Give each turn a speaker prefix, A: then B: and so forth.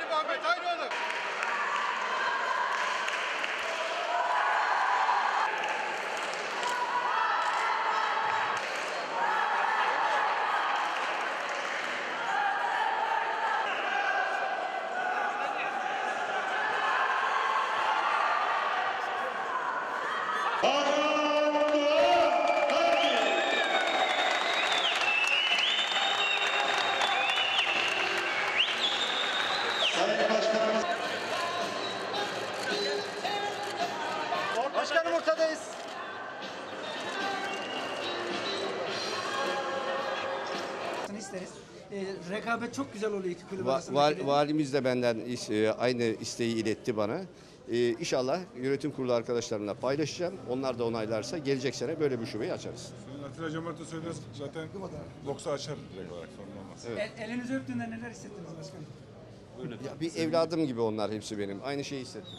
A: Haydi Muhammed haydi oğlum. Oh! Başkanım ortadayız. isteriz. E, rekabet çok güzel oluyor iki kulüp
B: val, ee, Valimiz de benden is, e, aynı isteği iletti bana. E, inşallah yönetim kurulu arkadaşlarımla paylaşacağım. Onlar da onaylarsa gelecek sene böyle bir şubeyi açarız.
C: Senin Atilla Cemart'ı söylüyorsun zaten boksa açar direkt olarak sorun olmaz. Evet.
A: El, elinizi öptüğünde neler hissettiniz başkanım?
B: Öyle ya, bir evladım gibi onlar hepsi benim. Aynı şeyi hissettim.